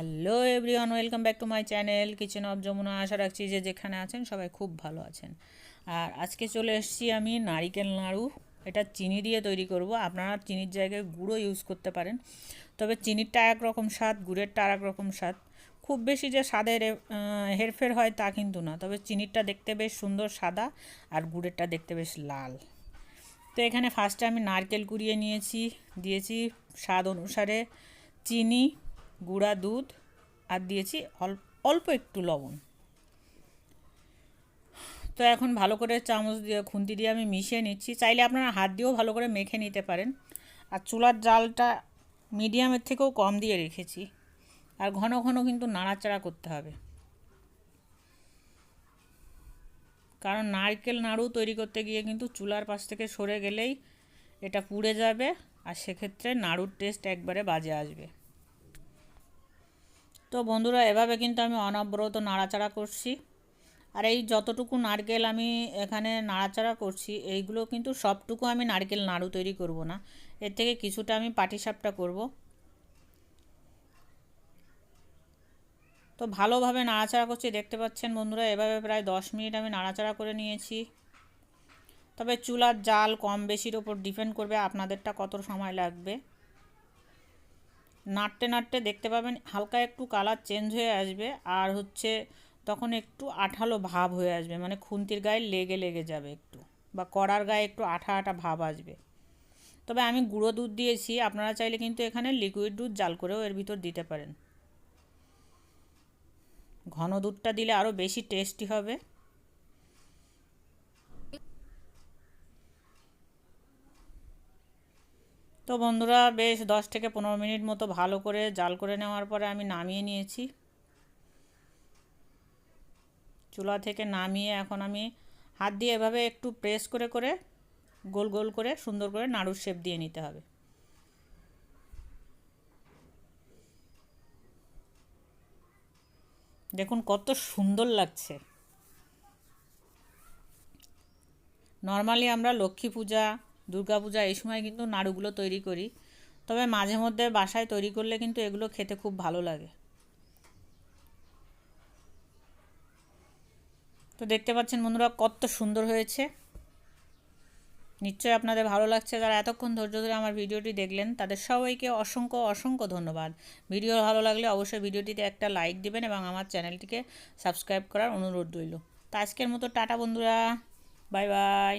Hello everyone welcome back to my channel kitchen of Jamuna আশা রাখছি যে যেখানে আছেন সবাই খুব ভালো আছেন। আর আজকে চলে এসেছি আমি নারিকেল নাড়ু। এটা চিনি দিয়ে তৈরি করব। আপনারা চিনির জায়গায় গুঁড়ো ইউজ করতে পারেন। তবে চিনিরটা একরকম স্বাদ, গুড়েরটা আর রকম স্বাদ। খুব বেশি যে স্বাদের হেরফের হয় তা কিন্তু না। তবে চিনিরটা দেখতে বেশ সুন্দর সাদা আর গুড়েরটা দেখতে বেশ লাল। তো এখানে ফার্স্টে আমি নারকেল কুড়িয়ে নিয়েছি। দিয়েছি স্বাদ অনুসারে চিনি। গুঁড়া দুধ আর দিয়েছি অল্প একটু লবণ। তো এখন ভালো করে চামচ দিয়ে, খুন্তি দিয়ে আমি মিশিয়ে নিচ্ছি। চাইলে আপনারা হাত দিয়েও ভালো করে মেখে নিতে পারেন। আর চুলার জালটা মিডিয়ামের থেকেও কম দিয়ে রেখেছি। আর ঘন ঘন কিন্তু নাড়াচাড়া করতে হবে। কারণ নারকেল নাড়ু তৈরি করতে গিয়ে কিন্তু চুলার পাশ থেকে সরে গেলেই এটা পুড়ে যাবে। আর সেক্ষেত্রে নাড়ুর টেস্ট একবারে বাজে আসবে। তো বন্ধুরা, এভাবে কিন্তু আমি অনবরত নাড়াচাড়া করছি। আর এই যতটুকু নারকেল আমি এখানে নাড়াচাড়া করছি, এইগুলো কিন্তু সবটুকু আমি নারকেল নাড়ু তৈরি করব না। এর থেকে কিছুটা আমি পাটিসাপটা করব। তো ভালোভাবে নাড়াচাড়া করছি, দেখতে পাচ্ছেন বন্ধুরা, এভাবে প্রায় দশ মিনিট আমি নাড়াচাড়া করে নিয়েছি। তবে চুলার জাল কম বেশির ওপর ডিপেন্ড করবে আপনাদেরটা কত সময় লাগবে। নাড়তে নাড়তে দেখতে পাবেন হালকা একটু কালার চেঞ্জ হয়ে আসবে আর হচ্ছে তখন একটু আঠালো ভাব হয়ে আসবে মানে খুন্তির গায়ে লেগে লেগে যাবে একটু বা কড়ার গায়ে একটু আঠা আঠা ভাব আসবে। তবে আমি গুঁড়ো দুধ দিয়েছি, আপনারা চাইলে কিন্তু এখানে লিকুইড দুধ জাল করেও এর ভিতর দিতে পারেন। ঘন দুধটা দিলে আরও বেশি টেস্টি হবে। তো বন্ধুরা, বেশ দশ থেকে পনেরো মিনিট মতো ভালো করে জাল করে নেওয়ার পরে আমি নামিয়ে নিয়েছি। চুলা থেকে নামিয়ে এখন আমি হাত দিয়ে এভাবে একটু প্রেস করে করে, গোল গোল করে সুন্দর করে নাড়ুর শেপ দিয়ে নিতে হবে। দেখুন কত সুন্দর লাগছে। নর্মালি আমরা লক্ষ্মী পূজা দুর্গা পূজা এই সময় কিন্তু নাড়ুগুলো তৈরি করি। তবে মাঝে মধ্যে বাসায় তৈরি করলে কিন্তু এগুলো খেতে খুব ভালো লাগে। তো দেখতে পাচ্ছেন বন্ধুরা, কত সুন্দর হয়েছে। নিশ্চয়ই আপনাদের ভালো লাগছে। যারা এতক্ষণ ধৈর্য ধরে আমার ভিডিওটি দেখলেন, তাদের সবাইকে অসংখ্য অসংখ্য ধন্যবাদ। ভিডিও ভালো লাগলে অবশ্যই ভিডিওটিতে একটা লাইক দিবেন এবং আমার চ্যানেলটিকে সাবস্ক্রাইব করার অনুরোধ রইল। তো আজকের মতো টাটা বন্ধুরা। Bye bye.